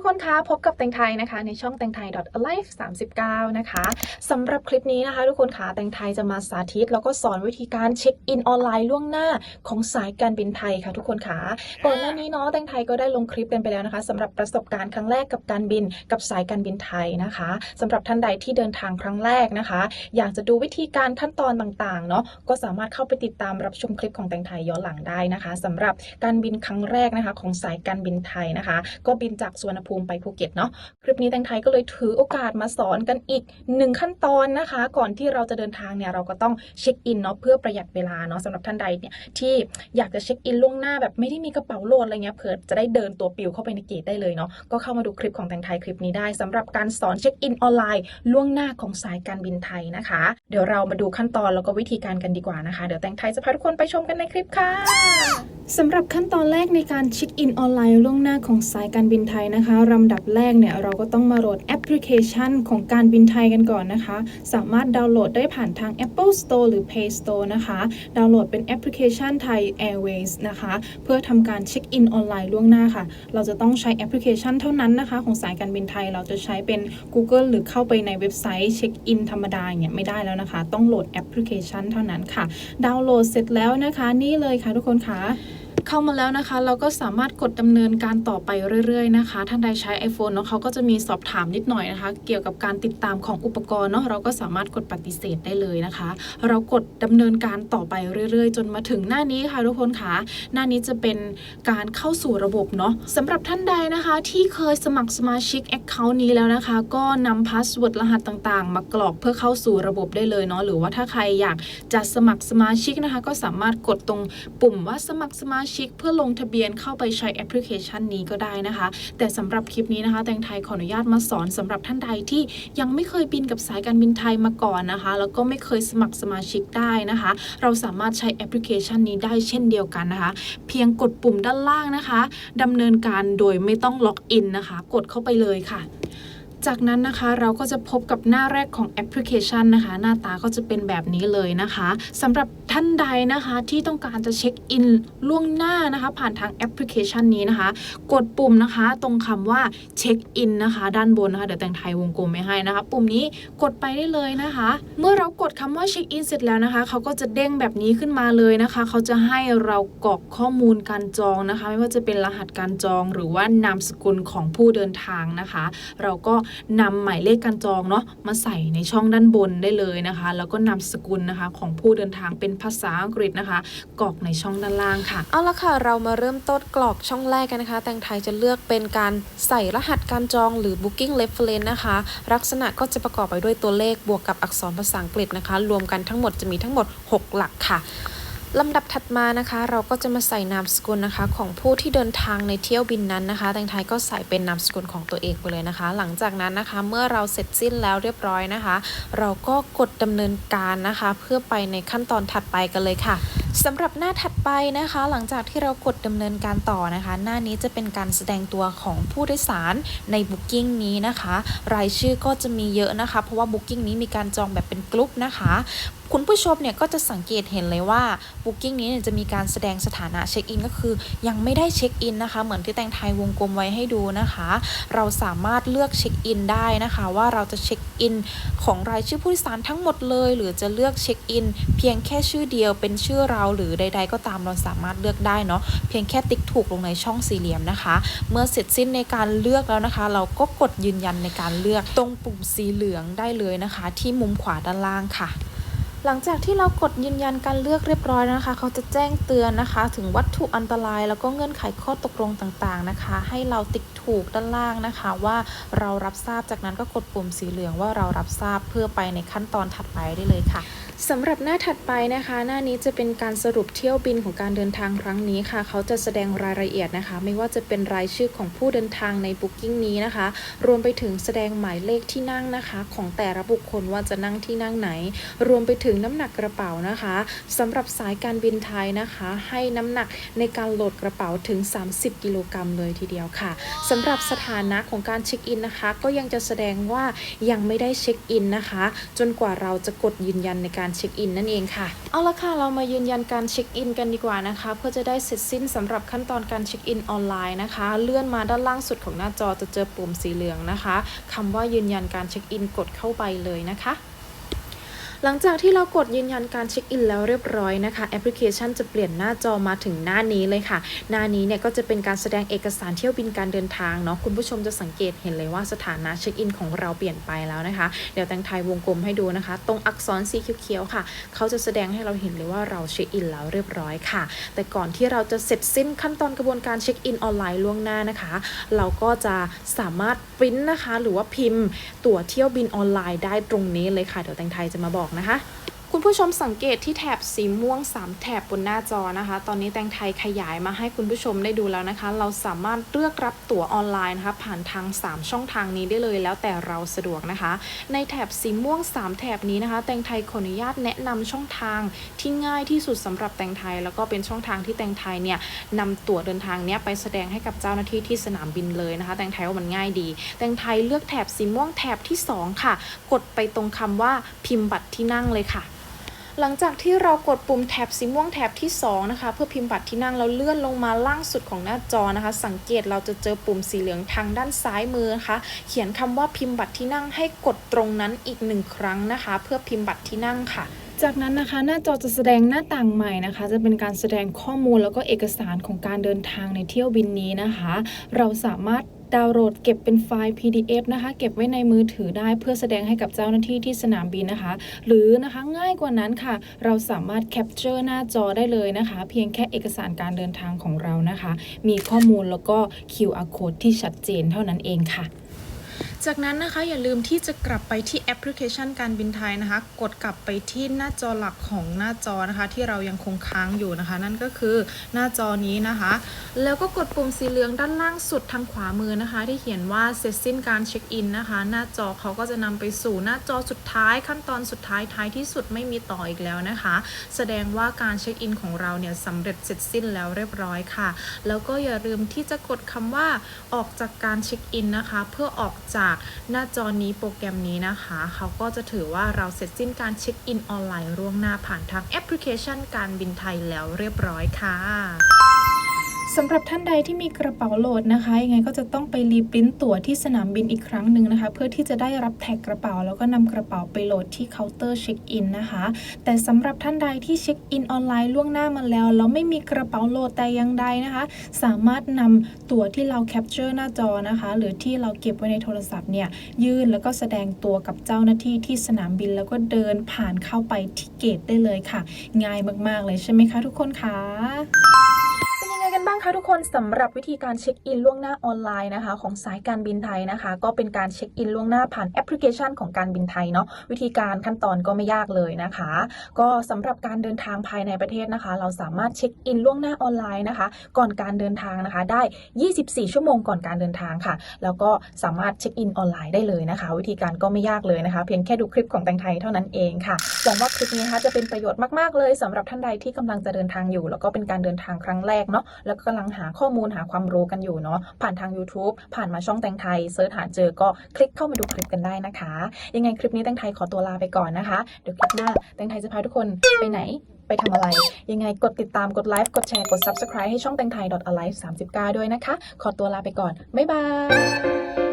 ทุกคนคะพบกับแตงไทยนะคะ ในช่องแตงไทย alive 39 นะคะสำหรับคลิปนี้นะคะ ทุกคนคะแตงไทยจะมาสาธิต แล้วก็สอนวิธีการเช็คอินออนไลน์ล่วงหน้าของสายการบินไทยค่ะทุกคนคะก่อนหน้านี้เนาะแตงไทยก็ได้ลงคลิปกันไปแล้วนะคะสำหรับประสบการณ์ครั้งแรกกับการบินกับสายการบินไทยนะคะสำหรับท่านใดที่เดินทางครั้งแรกนะคะ อยากจะดูวิธีการขั้นตอนต่างๆเนาะก็สามารถเข้าไปติดตามรับชมคลิปของแตงไทยย้อนหลังได้นะคะสำหรับการบินครั้งแรกนะคะ ของสายการบินไทยนะคะ ก็บินจากสวรรณภูมิไปภูเก็ตเนาะคลิปนี้แตงไทยก็เลยถือโอกาสมาสอนกันอีกหนึ่งขั้นตอนนะคะ ก่อนที่เราจะเดินทางเนี่ยเราก็ต้องเช็คอินเนาะเพื่อประหยัดเวลาเนาะสำหรับท่านใดเนี่ยที่อยากจะเช็คอินล่วงหน้าแบบไม่ได้มีกระเป๋าโหลดอะไรเงี้ยเผื่อจะได้เดินตัวปิวเข้าไปในเกตได้เลยเนาะก็เข้ามาดูคลิปของแตงไทยคลิปนี้ได้สำหรับการสอนเช็คอินออนไลน์ล่วงหน้าของสายการบินไทยนะคะ เดี๋ยวเรามาดูขั้นตอนแล้วก็วิธีการกันดีกว่านะคะเดี๋ยวแตงไทยจะพาทุกคนไปชมกันในคลิปค่ะสำหรับขั้นตอนแรกในการเช็คอินออนไลน์ล่วงหน้าของสายการบินไทยนะคะลำดับแรกเนี่ยเราก็ต้องมาโหลดแอปพลิเคชันของการบินไทยกันก่อนนะคะ สามารถดาวน์โหลดได้ผ่านทาง Apple Store หรือ Play Store นะคะ ดาวน์โหลดเป็นแอปพลิเคชันไทย Airways นะคะ เพื่อทำการเช็คอินออนไลน์ล่วงหน้าค่ะ เราจะต้องใช้แอปพลิเคชันเท่านั้นนะคะ ของสายการบินไทยเราจะใช้เป็น Google หรือเข้าไปในเว็บไซต์เช็คอินธรรมดาอย่างเงี้ยไม่ได้แล้วนะคะ ต้องโหลดแอปพลิเคชันเท่านั้นค่ะ ดาวน์โหลดเสร็จแล้วนะคะ นี่เลยค่ะทุกคนค่ะ เข้ามาแล้วนะคะ เราก็สามารถกดดำเนินการต่อไปเรื่อยๆนะคะ ท่านใดใช้ iPhone เนาะเขาก็จะมีสอบถามนิดหน่อยนะคะ เกี่ยวกับการติดตามของอุปกรณ์เนาะเราก็สามารถกดปฏิเสธได้เลยนะคะ เรากดดำเนินการต่อไปเรื่อยๆ จนมาถึงหน้านี้ค่ะทุกคนค่ะหน้านี้จะเป็นการเข้าสู่ระบบเนาะสำหรับท่านใดนะคะที่เคยสมัครสมาชิก Account นี้แล้วนะคะ ก็นำพาสเวิร์ดรหัสต่างๆ มากรอกเพื่อเข้าสู่ระบบได้เลยเนาะหรือว่าถ้าใครอยากจะสมัครสมาชิกนะคะ ก็สามารถกดตรงปุ่มว่าสมัครสมาชิกเพื่อลงทะเบียนเข้าไปใช้แอปพลิเคชันนี้ก็ได้นะคะ แต่สำหรับคลิปนี้นะคะ แตงไทยขออนุญาตมาสอนสำหรับท่านใดที่ยังไม่เคยบินกับสายการบินไทยมาก่อนนะคะ แล้วก็ไม่เคยสมัครสมาชิกได้นะคะ เราสามารถใช้แอปพลิเคชันนี้ได้เช่นเดียวกันนะคะ เพียงกดปุ่มด้านล่างนะคะดำเนินการโดยไม่ต้องล็อกอินนะคะ กดเข้าไปเลยค่ะ จากนั้นนะคะเราก็จะพบกับหน้าแรกของแอปพลิเคชันนะคะ หน้าตาก็จะเป็นแบบนี้เลยนะคะสำหรับท่านใดนะคะที่ต้องการจะเช็คอินล่วงหน้านะคะ ผ่านทางแอปพลิเคชันนี้นะคะ กดปุ่มนะคะ ตรงคำว่าเช็คอินนะคะ ด้านบนนะคะเดี๋ยวแต่งไทยวงกลมไม่ให้นะคะ ปุ่มนี้กดไปได้เลยนะคะ เมื่อเรากดคำว่าเช็คอินเสร็จแล้วนะคะเขาก็จะเด้งแบบนี้ขึ้นมาเลยนะคะ เขาจะให้เรากรอกข้อมูลการจองนะคะ ไม่ว่าจะเป็นรหัสการจอง หรือว่านามสกุลของผู้เดินทางนะคะ เราก็นำหมายเลขการจองเนาะมาใส่ในช่องด้านบนได้เลยนะคะ แล้วก็นาสกุลนะคะของผู้เดินทางเป็นภาษาอังกฤษนะคะกรอกในช่องด้านล่างค่ะ เอาละค่ะ เรามาเริ่มต้นกรอกช่องแรกกันนะคะ แตงไทยจะเลือกเป็นการใส่รหัสการจองหรือ booking reference นะคะ ลักษณะก็จะประกอบไปด้วยตัวเลขบวกกับอักษรภาษาอังกฤษนะคะ รวมกันทั้งหมดจะมีทั้งหมด 6 หลักค่ะ ลำดับถัดมานะคะ เราก็จะมาใส่นามสกุลนะคะ ของผู้ที่เดินทางในเที่ยวบินนั้นนะคะแตงไทยก็ใส่เป็นนามสกุลของตัวเองไปเลยนะคะ หลังจากนั้นนะคะ เมื่อเราเสร็จสิ้นแล้วเรียบร้อยนะคะ เราก็กดดำเนินการนะคะ เพื่อไปในขั้นตอนถัดไปกันเลยค่ะสำหรับหน้าถัดไปนะคะ หลังจากที่เรากดดำเนินการต่อนะคะ หน้านี้จะเป็นการแสดงตัวของผู้โดยสารใน Booking นี้นะคะ รายชื่อก็จะมีเยอะนะคะ เพราะว่า Booking นี้มีการจองแบบเป็นกลุ่มนะคะ คุณผู้ชมเนี่ยก็จะสังเกตเห็นเลยว่า Booking นี้เนี่ยจะมีการแสดงสถานะเช็คอินก็คือ ยังไม่ได้เช็คอินนะคะ เหมือนที่แตงไทยวงกลมไว้ให้ดูนะคะ เราสามารถเลือกเช็คอินได้นะคะ ว่าเราจะเช็คอินของรายชื่อผู้โดยสารทั้งหมดเลย หรือจะเลือกเช็คอินเพียงแค่ชื่อเดียวเป็นชื่อเราหรือใด ๆ ก็ตามเราสามารถเลือกได้เนาะเพียงแค่ติ๊กถูกลงในช่องสี่เหลี่ยมนะคะ เมื่อเสร็จสิ้นในการเลือกแล้วนะคะ เราก็กดยืนยันในการเลือกตรงปุ่มสีเหลืองได้เลยนะคะ ที่มุมขวาด้านล่างค่ะ หลังจากที่เรากดยืนยันการเลือกเรียบร้อยนะคะ เขาจะแจ้งเตือนนะคะ ถึงวัตถุอันตรายแล้วก็เงื่อนไขข้อตกลงต่างๆนะคะ ให้เราติ๊กถูกด้านล่างนะคะ ว่าเรารับทราบจากนั้นก็กดปุ่มสีเหลืองว่าเรารับทราบเพื่อไปในขั้นตอนถัดไปได้เลยค่ะ สำหรับหน้าถัดไปนะคะ หน้านี้จะเป็นการสรุปเที่ยวบินของการเดินทางครั้งนี้ค่ะ เขาจะแสดงรายละเอียดนะคะ ไม่ว่าจะเป็นรายชื่อของผู้เดินทางใน Booking นี้นะคะ รวมไปถึงแสดงหมายเลขที่นั่งนะคะ ของแต่ละบุคคลว่าจะนั่งที่นั่งไหน รวมไปถึงน้ำหนักกระเป๋านะคะสำหรับสายการบินไทยนะคะ ให้น้ำหนักในการโหลดกระเป๋าถึง 30 กิโลกรัมเลยทีเดียวค่ะสำหรับสถานะของการเช็คอินนะคะ ก็ยังจะแสดงว่ายังไม่ได้เช็คอินนะคะ จนกว่าเราจะกดยืนยันในการการเช็คอินนั่นเองค่ะ เอาละค่ะเรามายืนยันการเช็คอินกันดีกว่านะคะ เพื่อจะได้เสร็จสิ้นสำหรับขั้นตอนการเช็คอินออนไลน์นะคะ เลื่อนมาด้านล่างสุดของหน้าจอจะเจอปุ่มสีเหลืองนะคะคำว่ายืนยันการเช็คอินกดเข้าไปเลยนะคะ หลังจากที่เรากดยืนยันการเช็คอินแล้วเรียบร้อยนะคะแอปพลิเคชันจะเปลี่ยนหน้าจอมาถึงหน้านี้เลยค่ะ หน้านี้เนี่ยก็จะเป็นการแสดงเอกสารเที่ยวบินการเดินทางเนาะคุณผู้ชมจะสังเกตเห็นเลยว่าสถานะเช็คอินของเราเปลี่ยนไปแล้วนะคะ เดี๋ยวแตงไทยวงกลมให้ดูนะคะ ตรงอักษรสีเขียวๆค่ะ เขาจะแสดงให้เราเห็นเลยว่าเราเช็คอินแล้วเรียบร้อยค่ะ แต่ก่อนที่เราจะเสร็จสิ้นขั้นตอนกระบวนการเช็คอินออนไลน์ล่วงหน้านะคะ เราก็จะสามารถปริ้นนะคะ หรือว่าพิมพ์ตั๋วเที่ยวบินออนไลน์ได้ตรงนี้เลยค่ะเดี๋ยวแตงไทยจะมาบอกนะคะ คุณผู้ชมสังเกตที่แถบสีม่วง 3 แถบบนหน้าจอนะคะ ตอนนี้แตงไทยขยายมาให้คุณผู้ชมได้ดูแล้วนะคะ เราสามารถเลือกรับตั๋วออนไลน์นะคะผ่านทาง 3 ช่องทางนี้ได้เลย แล้วแต่เราสะดวกนะคะ ในแถบสีม่วง 3 แถบนี้นะคะ แตงไทยขออนุญาตแนะนำช่องทางที่ง่ายที่สุดสำหรับแตงไทย แล้วก็เป็นช่องทางที่แตงไทยเนี่ยนำตั๋วเดินทางเนี้ยไปแสดงให้กับเจ้าหน้าที่ที่สนามบินเลยนะคะ แตงไทยว่ามันง่ายดี แตงไทยเลือกแถบสีม่วงแถบที่สองค่ะ กดไปตรงคำว่าพิมพ์บัตรที่นั่งเลยค่ะ หลังจากที่เรากดปุ่มแถบสีม่วงแถบที่ 2 นะคะ เพื่อพิมพ์บัตรที่นั่งแล้วเลื่อนลงมาล่างสุดของหน้าจอนะคะ สังเกตเราจะเจอปุ่มสีเหลืองทางด้านซ้ายมือนะคะ เขียนคำว่าพิมพ์บัตรที่นั่งให้กดตรงนั้นอีกหนึ่งครั้งนะคะ เพื่อพิมพ์บัตรที่นั่งค่ะจากนั้นนะคะหน้าจอจะแสดงหน้าต่างใหม่นะคะ จะเป็นการแสดงข้อมูลแล้วก็เอกสารของการเดินทางในเที่ยวบินนี้นะคะ เราสามารถ ดาวน์โหลดเก็บเป็นไฟล์ PDF นะคะ เก็บไว้ในมือถือได้เพื่อแสดงให้กับเจ้าหน้าที่ที่สนามบินนะคะ หรือนะคะง่ายกว่านั้นค่ะ เราสามารถแคปเจอร์หน้าจอได้เลยนะคะ เพียงแค่เอกสารการเดินทางของเรานะคะ มีข้อมูลแล้วก็ QR code ที่ชัดเจนเท่านั้นเองค่ะ จากนั้นนะคะอย่าลืมที่จะกลับไปที่แอปพลิเคชันการบินไทยนะคะ กดกลับไปที่หน้าจอหลักของหน้าจอนะคะ ที่เรายังคงค้างอยู่นะคะ นั่นก็คือหน้าจอนี้นะคะ แล้วก็กดปุ่มสีเหลืองด้านล่างสุดทางขวามือนะคะ ที่เขียนว่าเสร็จสิ้นการเช็คอินนะคะ หน้าจอเขาก็จะนำไปสู่หน้าจอสุดท้าย ขั้นตอนสุดท้ายท้ายที่สุดไม่มีต่ออีกแล้วนะคะ แสดงว่าการเช็คอินของเราเนี่ยสำเร็จเสร็จสิ้นแล้วเรียบร้อยค่ะ แล้วก็อย่าลืมที่จะกดคำว่าออกจากการเช็คอินนะคะ เพื่อออกจากหน้าจอนี้โปรแกรมนี้นะคะ เขาก็จะถือว่าเราเสร็จสิ้นการเช็คอินออนไลน์ร่วงหน้าผ่านทางแอปพลิเคชันการบินไทยแล้วเรียบร้อยค่ะ สำหรับท่านใดที่มีกระเป๋าโหลดนะคะยังไงก็จะต้องไปรีปริ้นตั๋วที่สนามบินอีกครั้งหนึ่งนะคะ เพื่อที่จะได้รับแท็กกระเป๋า แล้วก็นำกระเป๋าไปโหลดที่เคาน์เตอร์เช็คอินนะคะ แต่สำหรับท่านใดที่เช็คอินออนไลน์ล่วงหน้ามาแล้วแล้วไม่มีกระเป๋าโหลดแต่อย่างใดนะคะ สามารถนำตั๋วที่เราแคปเจอร์หน้าจอนะคะ หรือที่เราเก็บไว้ในโทรศัพท์เนี่ยยื่นแล้วก็แสดงตัวกับเจ้าหน้าที่ที่สนามบินแล้วก็เดินผ่านเข้าไปที่เกตได้เลยค่ะ ง่ายมากๆเลยใช่ไหมคะทุกคนคะ บ้างคะทุกคนสำหรับวิธีการเช็คอินล่วงหน้าออนไลน์นะคะ ของสายการบินไทยนะคะ ก็เป็นการเช็คอินล่วงหน้าผ่านแอปพลิเคชันของการบินไทยเนาะวิธีการขั้นตอนก็ไม่ยากเลยนะคะ ก็สำหรับการเดินทางภายในประเทศนะคะ เราสามารถเช็คอินล่วงหน้าออนไลน์นะคะ ก่อนการเดินทางนะคะ ได้ 24 ชั่วโมงก่อนการเดินทางค่ะ แล้วก็สามารถเช็คอินออนไลน์ได้เลยนะคะ วิธีการก็ไม่ยากเลยนะคะ เพียงแค่ดูคลิปของแตงไทยเท่านั้นเองค่ะหวังว่าคลิปนี้นะคะจะเป็นประโยชน์มากๆเลยสำหรับท่านใดที่กำลังจะเดินทางอยู่ แล้วก็เป็นการเดินทางครั้งแรกเนาะแล้วก็กำลังหาข้อมูลหาความรู้กันอยู่เนาะผ่านทาง YouTube ผ่านมาช่องแตงไทยเซิร์ชหาเจอก็คลิกเข้ามาดูคลิปกันได้นะคะ ยังไงคลิปนี้แตงไทยขอตัวลาไปก่อนนะคะ เดี๋ยวคลิปหน้าแตงไทยจะพาทุกคนไปไหนไปทำอะไร ยังไงกดติดตามกดไลค์กดแชร์กด subscribe ให้ช่องแตงไทย alive 39 ด้วยนะคะ ขอตัวลาไปก่อน บ๊ายบาย